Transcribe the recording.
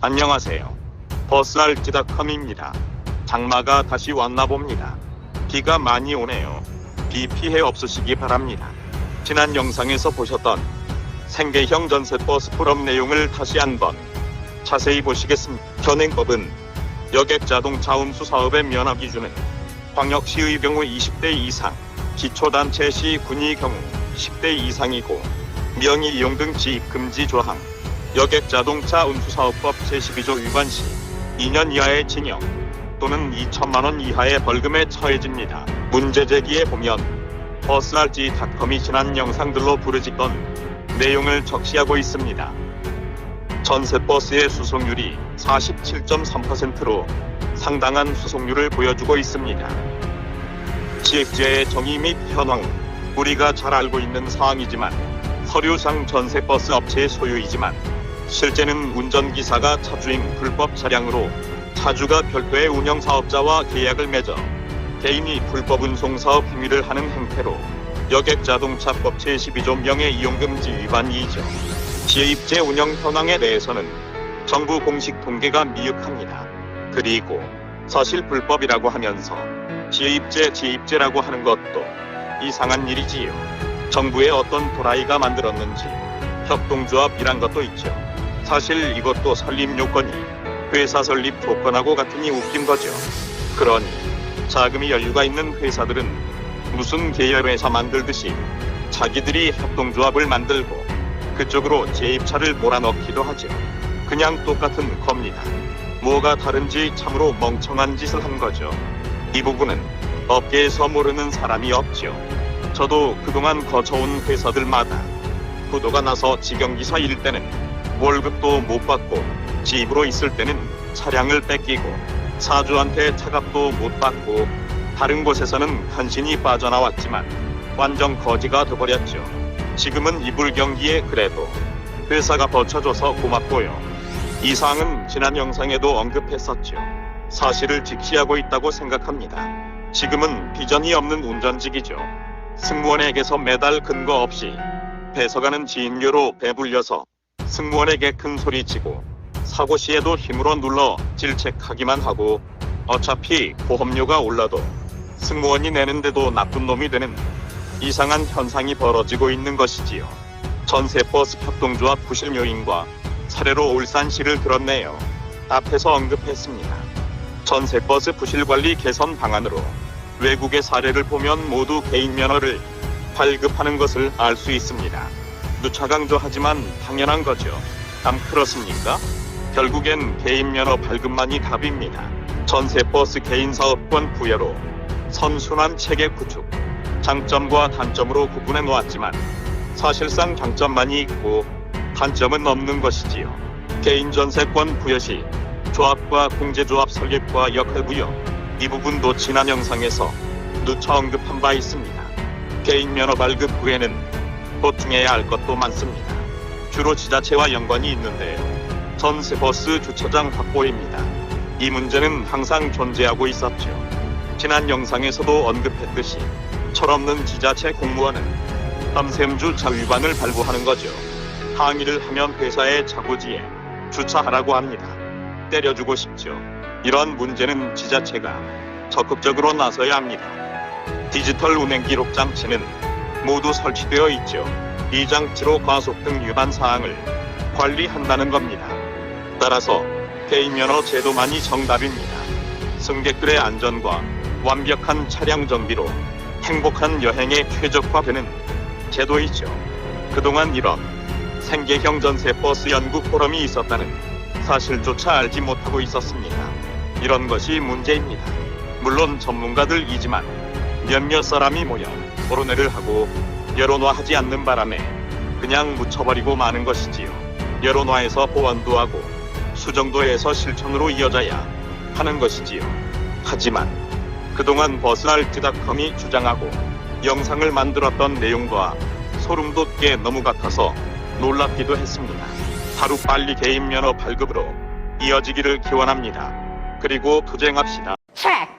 안녕하세요. 버스알지닷컴입니다. 장마가 다시 왔나 봅니다. 비가 많이 오네요. 비 피해 없으시기 바랍니다. 지난 영상에서 보셨던 생계형 전세 버스 풀업 내용을 다시 한번 자세히 보시겠습니다. 현행법은 여객 자동차 운수 사업의 면허 기준은 광역시의 경우 20대 이상, 기초단체 시 군의 경우 10대 이상이고 명의 이용 등 지입 금지 조항, 여객 자동차 운수사업법 제12조 위반 시 2년 이하의 징역 또는 2천만 원 이하의 벌금에 처해집니다. 문제 제기에 보면 버스알지닷컴이 지난 영상들로 부르짖던 내용을 적시하고 있습니다. 전세 버스의 수송률이 47.3%로 상당한 수송률을 보여주고 있습니다. 지액제의 정의 및 현황 우리가 잘 알고 있는 사항이지만 서류상 전세 버스 업체의 소유이지만 실제는 운전기사가 차주인 불법 차량으로 차주가 별도의 운영사업자와 계약을 맺어 개인이 불법 운송사업 행위를 하는 행태로 여객자동차법 제12조 명예이용금지 위반이죠. 지입제 운영 현황에 대해서는 정부 공식 통계가 미흡합니다. 그리고 사실 불법이라고 하면서 지입제 지입제라고 하는 것도 이상한 일이지요. 정부의 어떤 도라이가 만들었는지 협동조합이란 것도 있죠. 사실 이것도 설립 요건이 회사 설립 조건하고 같으니 웃긴 거죠. 그러니 자금이 여유가 있는 회사들은 무슨 계열회사 만들듯이 자기들이 협동조합을 만들고 그쪽으로 재입차를 몰아넣기도 하죠. 그냥 똑같은 겁니다. 뭐가 다른지 참으로 멍청한 짓을 한 거죠. 이 부분은 업계에서 모르는 사람이 없죠. 저도 그동안 거쳐온 회사들마다 부도가 나서 직영기사 일 때는 월급도 못 받고 집으로 있을 때는 차량을 뺏기고 사주한테 차값도 못 받고 다른 곳에서는 간신히 빠져나왔지만 완전 거지가 돼버렸죠. 지금은 이불 경기에 그래도 회사가 버텨줘서 고맙고요. 이 사항은 지난 영상에도 언급했었죠. 사실을 직시하고 있다고 생각합니다. 지금은 비전이 없는 운전직이죠. 승무원에게서 매달 근거 없이 뺏어가는 지인료로 배불려서 승무원에게 큰 소리 치고 사고 시에도 힘으로 눌러 질책하기만 하고 어차피 보험료가 올라도 승무원이 내는데도 나쁜 놈이 되는 이상한 현상이 벌어지고 있는 것이지요. 전세버스 협동조합 부실 요인과 사례로 울산시를 들었네요. 앞에서 언급했습니다. 전세버스 부실 관리 개선 방안으로 외국의 사례를 보면 모두 개인 면허를 발급하는 것을 알 수 있습니다. 누차 강조하지만 당연한 거죠. 안 그렇습니까? 결국엔 개인 면허 발급만이 답입니다. 전세 버스 개인 사업권 부여로 선순환 체계 구축, 장점과 단점으로 구분해 놓았지만 사실상 장점만이 있고 단점은 없는 것이지요. 개인 전세권 부여 시 조합과 공제조합 설립과 역할 부여 이 부분도 지난 영상에서 누차 언급한 바 있습니다. 개인 면허 발급 후에는 보충해야 할 것도 많습니다. 주로 지자체와 연관이 있는데요. 전세 버스 주차장 확보입니다. 이 문제는 항상 존재하고 있었죠. 지난 영상에서도 언급했듯이 철없는 지자체 공무원은 밤샘 주차 위반을 발부하는 거죠. 항의를 하면 회사의 자구지에 주차하라고 합니다. 때려주고 싶죠. 이런 문제는 지자체가 적극적으로 나서야 합니다. 디지털 운행 기록 장치는 모두 설치되어 있죠. 이 장치로 과속 등 위반 사항을 관리한다는 겁니다. 따라서 개인 면허 제도만이 정답입니다. 승객들의 안전과 완벽한 차량 정비로 행복한 여행에 최적화되는 제도이죠. 그동안 이런 생계형 전세 버스 연구 포럼이 있었다는 사실조차 알지 못하고 있었습니다. 이런 것이 문제입니다. 물론 전문가들이지만 몇몇 사람이 모여 토론회를 하고 여론화하지 않는 바람에 그냥 묻혀버리고 마는 것이지요. 여론화에서 보완도 하고 수정도에서 실천으로 이어져야 하는 것이지요. 하지만 그동안 버스알트닷컴이 주장하고 영상을 만들었던 내용과 소름 돋게 너무 같아서 놀랍기도 했습니다. 하루 빨리 개인 면허 발급으로 이어지기를 기원합니다. 그리고 투쟁합시다. check.